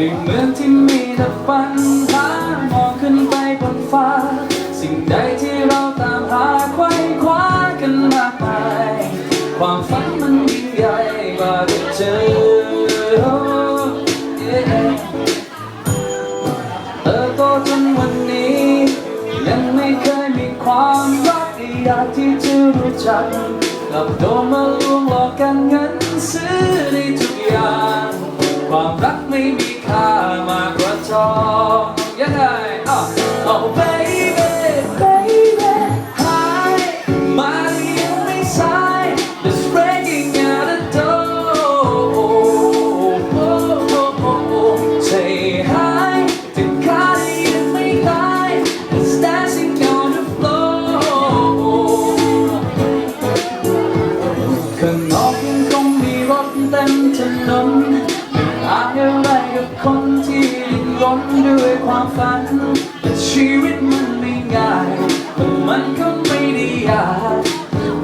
ในเมืองที่มีแต่ปัญหามองขึ้นไปบนฟ้า สิ่งใดที่เราตามหาไขว้คว้ากันมากมายความฝันมันยิ่งใหญ่กว่าจะเจอ เติบโตจนวันนี้ ยังไม่เคยมีความรักอยากที่จะรู้จักกลับโดนมาลวงหลอกกันเงินซื้อได้ทุกอย่าง ความรักไม่มีา ดิ้นด้วยความฝัน แต่ชีวิตมันไม่ง่ายแต่มันก็ไม่ได้ยาก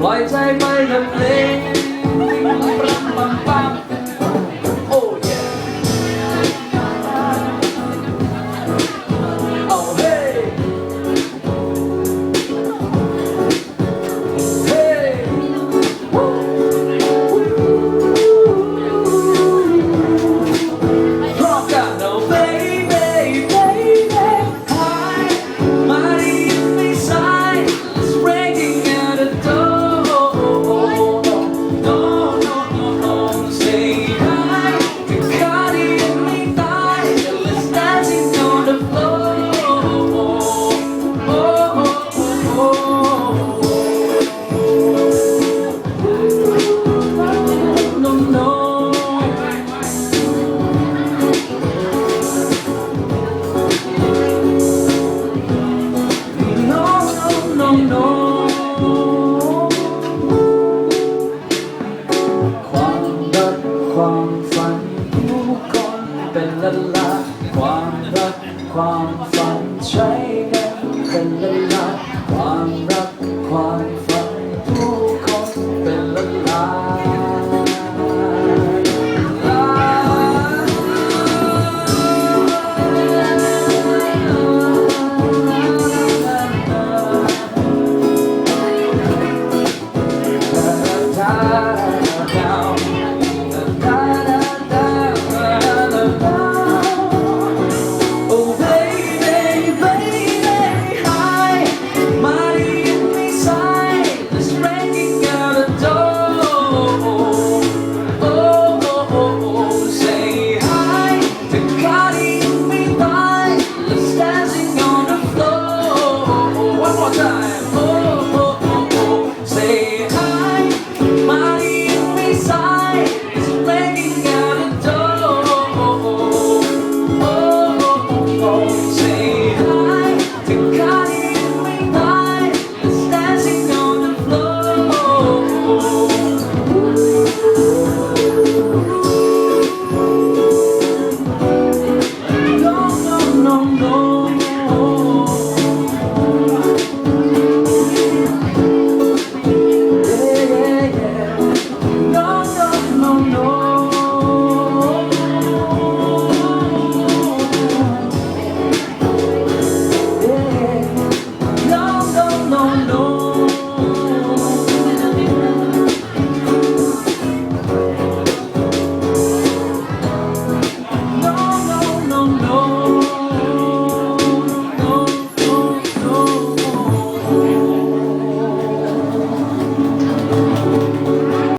ปล่อยใจไปกับ ความฝันผู้คนเป็นละลานความรักความฝันใช้กันเป็นละลานความรักความฝัน